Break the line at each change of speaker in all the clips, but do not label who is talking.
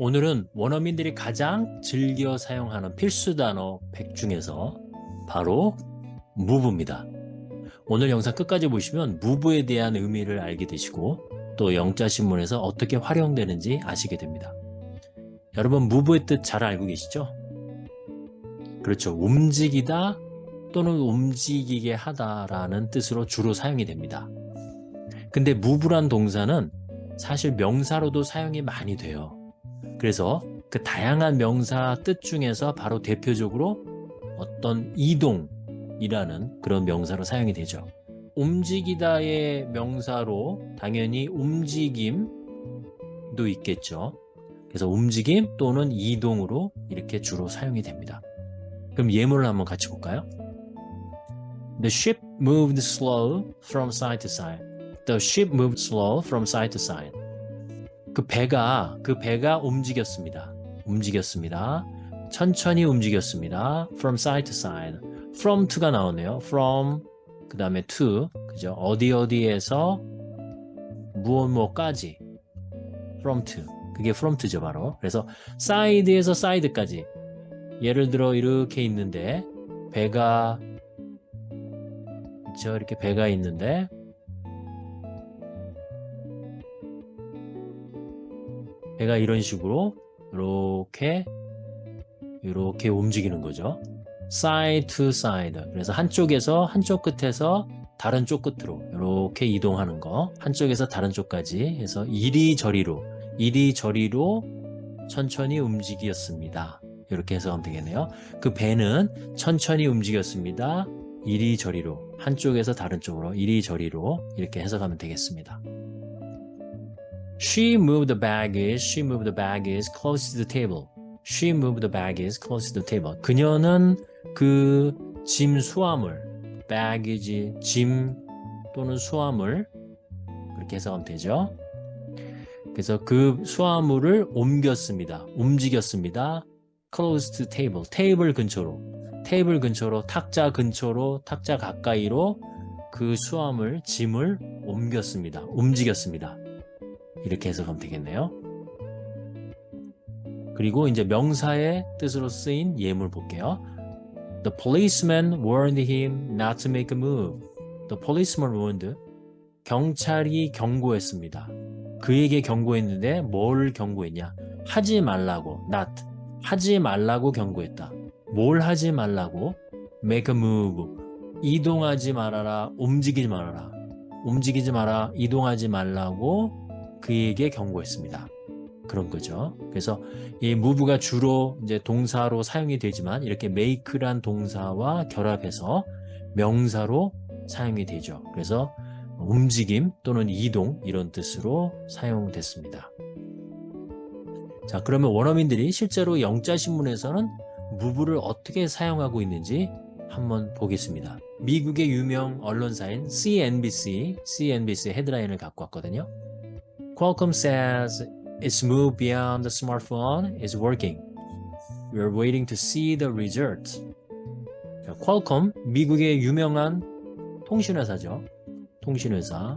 오늘은 원어민들이 가장 즐겨 사용하는 필수 단어 100 중에서 바로 무브입니다. 오늘 영상 끝까지 보시면 무브에 대한 의미를 알게 되시고 또 영자신문에서 어떻게 활용되는지 아시게 됩니다. 여러분 무브의 뜻 잘 알고 계시죠? 그렇죠. 움직이다 또는 움직이게 하다라는 뜻으로 주로 사용이 됩니다. 근데 무브란 동사는 사실 명사로도 사용이 많이 돼요. 그래서 그 다양한 명사 뜻 중에서 바로 대표적으로 어떤 이동이라는 그런 명사로 사용이 되죠. 움직이다의 명사로 당연히 움직임도 있겠죠. 그래서 움직임 또는 이동으로 이렇게 주로 사용이 됩니다. 그럼 예문을 한번 같이 볼까요? The ship moved slow from side to side. The ship moved slow from side to side. 그 배가 그 배가 움직였습니다. 움직였습니다. 천천히 움직였습니다. From side to side. From to가 나오네요. From 그 다음에 to 그죠? 어디 어디에서 무엇 무엇까지. From to 그게 from to죠 바로. 그래서 side에서 side까지. 예를 들어 이렇게 있는데 배가 그쵸 이렇게 배가 있는데 배가 이런 식으로 이렇게 이렇게 움직이는 거죠. side to side. 그래서 한쪽에서 한쪽 끝에서 다른 쪽 끝으로 이렇게 이동하는 거. 한쪽에서 다른 쪽까지 해서 이리저리로 이리저리로 천천히 움직였습니다. 이렇게 해석하면 되겠네요. 그 배는 천천히 움직였습니다. 이리저리로 한쪽에서 다른 쪽으로 이리저리로 이렇게 해석하면 되겠습니다. She moved the baggage. She moved the baggage close to the table. She moved the baggage close to the table. 그녀는 그 짐 수화물, baggage, 짐 또는 수화물 그렇게 해석하면 되죠. 그래서 그 수화물을 옮겼습니다. 움직였습니다. close to table. 테이블 근처로. 테이블 근처로, 탁자 근처로, 탁자 가까이로 그 수화물, 짐을 옮겼습니다. 움직였습니다. 이렇게 해석하면 되겠네요. 그리고 이제 명사의 뜻으로 쓰인 예물 볼게요. The policeman warned him not to make a move. The policeman warned. 경찰이 경고했습니다. 그에게 경고했는데 뭘 경고했냐? 하지 말라고. not. 하지 말라고 경고했다. 뭘 하지 말라고? make a move. 이동하지 말아라. 움직이지 말아라. 움직이지 마라. 이동하지 말라고 그에게 경고했습니다. 그런 거죠. 그래서 이 move가 주로 이제 동사로 사용이 되지만 이렇게 make란 동사와 결합해서 명사로 사용이 되죠. 그래서 움직임 또는 이동 이런 뜻으로 사용됐습니다. 자, 그러면 원어민들이 실제로 영자 신문에서는 move를 어떻게 사용하고 있는지 한번 보겠습니다. 미국의 유명 언론사인 CNBC, CNBC 헤드라인을 갖고 왔거든요. Qualcomm says its move beyond the smartphone is working. We're waiting to see the results. 자, 퀄컴, 미국의 유명한 통신회사죠. 통신회사.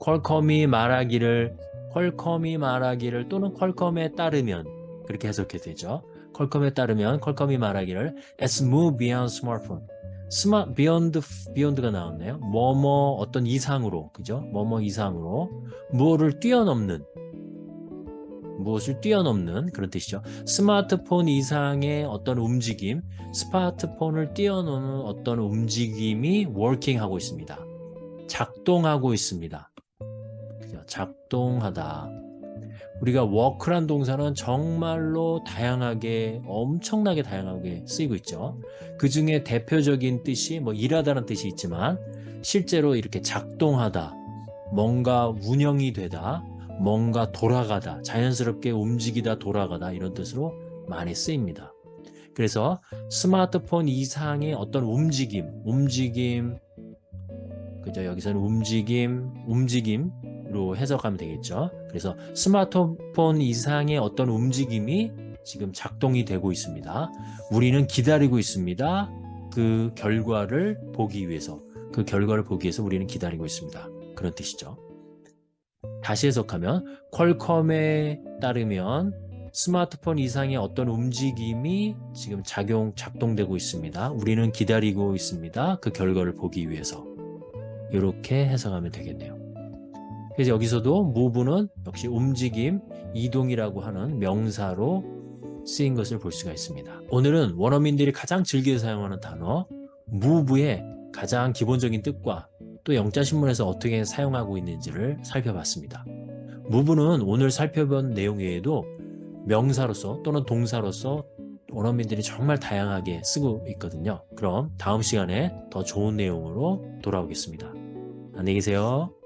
퀄컴이 말하기를, 퀄컴이 말하기를 또는 퀄컴에 따르면 그렇게 해석해 되죠. 퀄컴에 따르면 퀄컴이 말하기를 It's move beyond smartphone. 스마 비욘드 비욘드가 나왔네요. 뭐뭐 어떤 이상으로 그죠? 뭐뭐 이상으로 무엇을 뛰어넘는 무엇을 뛰어넘는 그런 뜻이죠. 스마트폰 이상의 어떤 움직임, 스마트폰을 뛰어넘는 어떤 움직임이 워킹하고 있습니다. 작동하고 있습니다. 작동하다. 우리가 워크란 동사는 정말로 다양하게 엄청나게 다양하게 쓰이고 있죠. 그 중에 대표적인 뜻이 뭐 일하다는 뜻이 있지만 실제로 이렇게 작동하다, 뭔가 운영이 되다, 뭔가 돌아가다, 자연스럽게 움직이다, 돌아가다 이런 뜻으로 많이 쓰입니다. 그래서 스마트폰 이상의 어떤 움직임, 움직임, 그죠? 여기서는 움직임, 움직임으 로 해석하면 되겠죠. 그래서 스마트폰 이상의 어떤 움직임이 지금 작동이 되고 있습니다. 우리는 기다리고 있습니다. 그 결과를 보기 위해서, 그 결과를 보기 위해서 우리는 기다리고 있습니다. 그런 뜻이죠. 다시 해석하면 퀄컴에 따르면 스마트폰 이상의 어떤 움직임이 지금 작용, 작동되고 있습니다. 우리는 기다리고 있습니다. 그 결과를 보기 위해서. 이렇게 해석하면 되겠네요. 그래서 여기서도 move는 역시 움직임, 이동이라고 하는 명사로 쓰인 것을 볼 수가 있습니다. 오늘은 원어민들이 가장 즐겨 사용하는 단어 move의 가장 기본적인 뜻과 또 영자신문에서 어떻게 사용하고 있는지를 살펴봤습니다. move는 오늘 살펴본 내용 외에도 명사로서 또는 동사로서 원어민들이 정말 다양하게 쓰고 있거든요. 그럼 다음 시간에 더 좋은 내용으로 돌아오겠습니다. 안녕히 계세요.